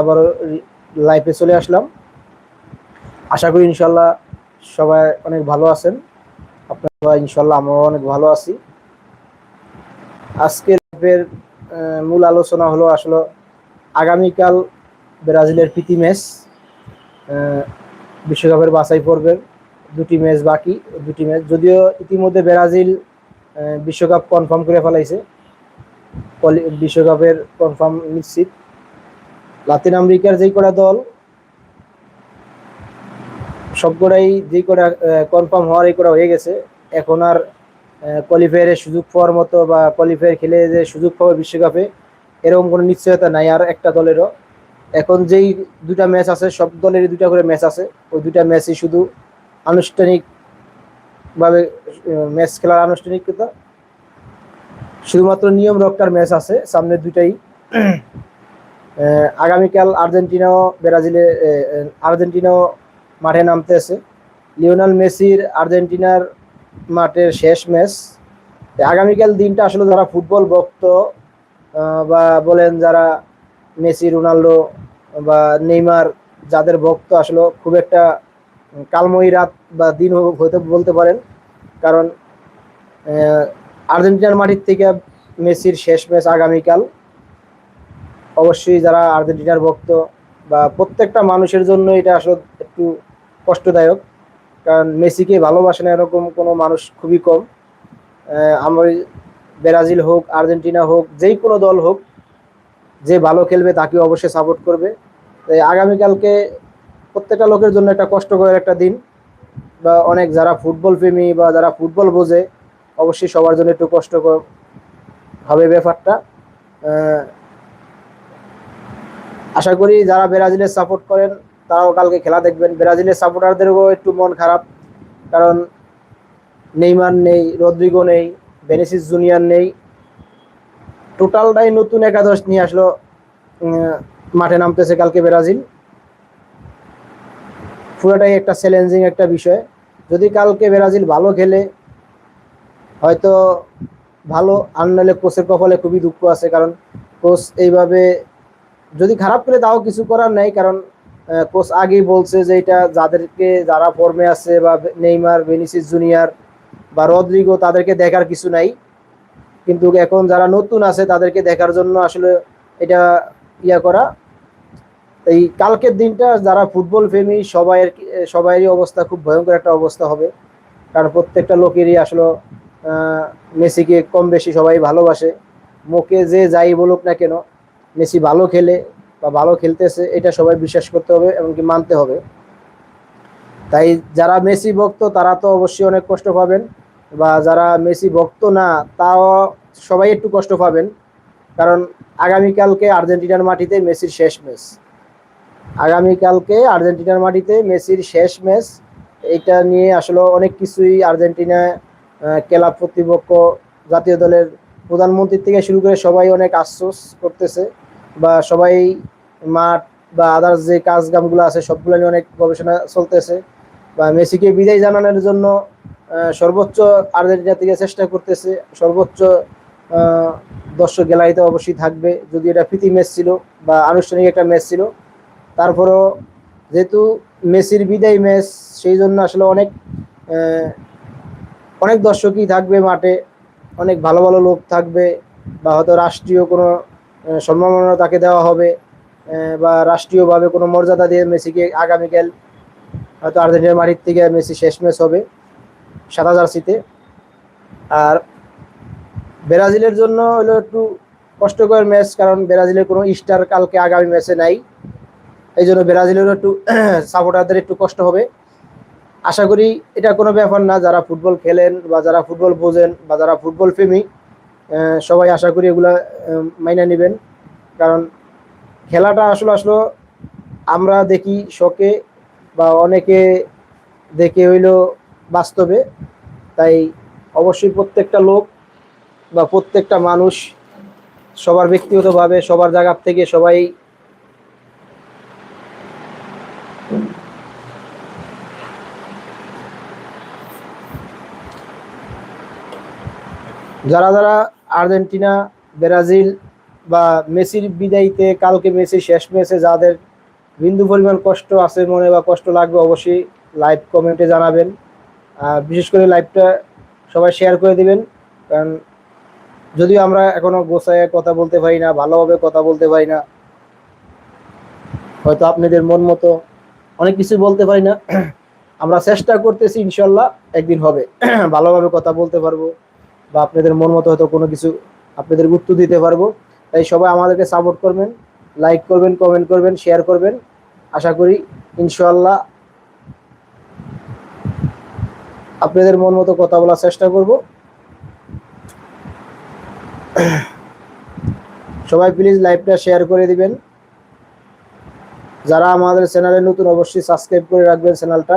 আবার লাইফে চলে আসলাম। আশা করি ইনশাল্লাহ সবাই অনেক ভালো আছেন। আপনারা ইনশাল্লাহ আমরাও অনেক ভালো আছি। আজকের লাইফের মূল আলোচনা হলো আসলে আগামীকাল ব্রাজিলের প্রীতি ম্যাচ বিশ্বকাপের বাছাই পর্বের দুটি ম্যাচ বাকি, দুটি ম্যাচ। যদিও ইতিমধ্যে ব্রাজিল বিশ্বকাপ কনফার্ম করে ফেলাইছে। বিশ্বকাপের কনফার্ম নিশ্চিত। লাতিন আমেরিকার যেই কটা দল সবকটাই যেই কটা কনফার্ম হওয়ার এই কটা হয়ে গেছে। এখন আর কোয়ালিফায়ারের সুযোগ পাওয়ার মতো বা কোয়ালিফায়ার খেলে যে সুযোগ পাবে বিশ্বকাপে, এরকম কোনো নিশ্চয়তা নাই আর একটা দলেরও। এখন যেই দুটা ম্যাচ আছে, সব দলেরই দুটা করে ম্যাচ আছে। ওই দুটা ম্যাচই শুধু আনুষ্ঠানিকভাবে ম্যাচ খেলার আনুষ্ঠানিকতা। শুধুমাত্র নিয়ম রক্ষার ম্যাচ আছে, সামনের দুটাই আগামীকাল আর্জেন্টিনাও ব্রাজিলে আর্জেন্টিনাও মাঠে নামতেছে। লিওনাল মেসির আর্জেন্টিনার মাঠের শেষ ম্যাচ। আগামীকাল দিনটা আসলে যারা ফুটবল ভক্ত বা বলেন যারা মেসি রোনাল্ডো বা নেইমার, যাদের ভক্ত, আসলে খুব একটা কালময়ী রাত বা দিন হতে বলতে পারেন। কারণ আর্জেন্টিনার মাটির থেকে মেসির শেষ ম্যাচ আগামীকাল। অবশ্যই যারা আর্জেন্টিনার ভক্ত বা প্রত্যেকটা মানুষের জন্য এটা আসলে একটু কষ্টদায়ক। কারণ মেসিকে ভালোবাসে না এরকম কোনো মানুষ খুবই কম। আমার ব্রাজিল হোক, আর্জেন্টিনা হোক, যেই কোনো দল হোক, যে ভালো খেলবে তাকে অবশ্যই সাপোর্ট করবে। তাই আগামীকালকে প্রত্যেকটা লোকের জন্য একটা কষ্টকর একটা দিন। বা অনেক যারা ফুটবল প্রেমী বা যারা ফুটবল বোঝে, অবশ্যই সবার জন্য একটু কষ্টকর হবে ব্যাপারটা। আশা করি যারা ব্রাজিলের সাপোর্ট করেন, তারাও কালকে খেলা দেখবেন। ব্রাজিলের সাপোর্টারদেরও একটু মন খারাপ, কারণ নেইমার নেই, রদ্রিগো নেই বেনিসিস জুনিয়র নেই। টোটালটাই নতুন একাদশ নিয়ে আসলো মাঠে নামতেছে কালকে ব্রাজিল। পুরোটাই একটা চ্যালেঞ্জিং একটা বিষয়। যদি কালকে ব্রাজিল ভালো খেলে, হয়তো ভালো, আর নাহলে কোচের কপালে খুবই দুঃখ আছে, কারণ কোচ এইভাবে যদি খারাপ খেলে তাও কিছু করার নেই, কারণ কোচ আগেই বলছে যে এটা যাদেরকে যারা ফর্মে আছে বা নেইমার বেনিসিস জুনিয়র বা রদ্রিগো, তাদেরকে দেখার কিছু নাই। কিন্তু এখন যারা নতুন আছে, তাদেরকে দেখার জন্য আসলে এটা ইয়া করা। এই কালকের দিনটা যারা ফুটবল প্রেমী সবাইয়ের সবাইয়েরই অবস্থা খুব ভয়ঙ্কর একটা অবস্থা হবে। কারণ প্রত্যেকটা লোকেরই আসলে মেসিকে কম বেশি সবাই ভালোবাসে। মুখে যে যাই বলুক না কেন মেসি ভালো খেলে বা ভালো খেলতেছে, এটা সবাই বিশ্বাস করতে হবে এমনকি মানতে হবে। তাই যারা মেসি ভক্ত, তারা তো অবশ্যই অনেক কষ্ট পাবেন বা যারা মেসি ভক্ত না, তাও সবাই একটু কষ্ট পাবেন। কারণ আগামীকালকে আর্জেন্টিনার মাটিতে মেসির শেষ ম্যাচ। আগামীকালকে আর্জেন্টিনার মাটিতে মেসির শেষ ম্যাচ, এটা নিয়ে আসলে অনেক কিছুই আর্জেন্টিনা ক্লাব কর্তৃপক্ষ, জাতীয় দলের প্রধানমন্ত্রী থেকে শুরু করে সবাই অনেক আশ্বাস করতেছে। বা সবাই মাঠ বা আদার্স যে কাজ কামগুলো আছে, সবগুলো নিয়ে অনেক গবেষণা চলতেছে। বা মেসিকে বিদায় জানানোর জন্য সর্বোচ্চ আর্জেন্টিনা থেকে চেষ্টা করতেছে। সর্বোচ্চ দর্শক গ্যালারিতে অবশ্যই থাকবে। যদি এটা প্রীতি ম্যাচ ছিল বা আনুষ্ঠানিক একটা ম্যাচ ছিল, তারপরও যেহেতু মেসির বিদায় ম্যাচ সেই জন্য আসলে অনেক অনেক দর্শকই থাকবে মাঠে, অনেক ভালো ভালো লোক থাকবে বা হয়তো রাষ্ট্রীয় কোনো সম্মাননা তাকে দেওয়া হবে বা রাষ্ট্রীয়ভাবে কোনো মর্যাদা দিয়ে মেসিকে আগামীকাল হয়তো আর্জেন্টিনার মাটির থেকে মেসি শেষ ম্যাচ হবে সাদা জার্সিতে। আর ব্রাজিলের জন্য হলো একটু কষ্টকর ম্যাচ, কারণ ব্রাজিলের কোনো স্টার কালকে আগামী ম্যাচে নাই। এই জন্য ব্রাজিলেরও একটু সাপোর্টারদের একটু কষ্ট হবে। আশা করি এটা কোনো ব্যাপার না, যারা ফুটবল খেলেন বা যারা ফুটবল বোঝেন বা যারা ফুটবল প্রেমী সবাই আশা করি এগুলা মাইনা নেবেন। কারণ খেলাটা আসলে আসলে, আমরা দেখি শখে বা অনেকে দেখে হইল বাস্তবে। তাই অবশ্যই প্রত্যেকটা লোক বা প্রত্যেকটা মানুষ সবার ব্যক্তিগতভাবে, সবার জায়গা থেকে সবাই যারা যারা আর্জেন্টিনা, ব্রাজিল বা মেসির বিদায়ীতে কালকে মেসি শেষ ম্যাচে যাদের বিন্দু পরিমাণ কষ্ট আছে, মনে বা কষ্ট লাগবে অবশ্যই লাইভ কমেন্টে জানাবেন। বিশেষ করে লাইভটা সবাই শেয়ার করে দিবেন। কারণ যদিও আমরা এখনও গোছায় কথা বলতে পারি না, ভালোভাবে কথা বলতে পারি না, হয়তো আপনাদের মন মতো অনেক কিছু বলতে পারি না। আমরা চেষ্টা করতেছি ইনশাল্লাহ একদিন হবে। ভালোভাবে কথা বলতে পারব। বা আপনাদের মন মতো হয়তো কোনো কিছু আপনাদের উত্তর দিতে পারব। তাই সবাই আমাদেরকে সাপোর্ট করবেন লাইক করবেন কমেন্ট করবেন শেয়ার করবেন। আশা করি ইনশাল্লাহ আপনাদের মন মতো কথা বলার চেষ্টা করব। সবাই প্লিজ লাইভটা শেয়ার করে দিবেন। যারা আমাদের চ্যানেলে নতুন অবশ্যই সাবস্ক্রাইব করে রাখবেন চ্যানেলটা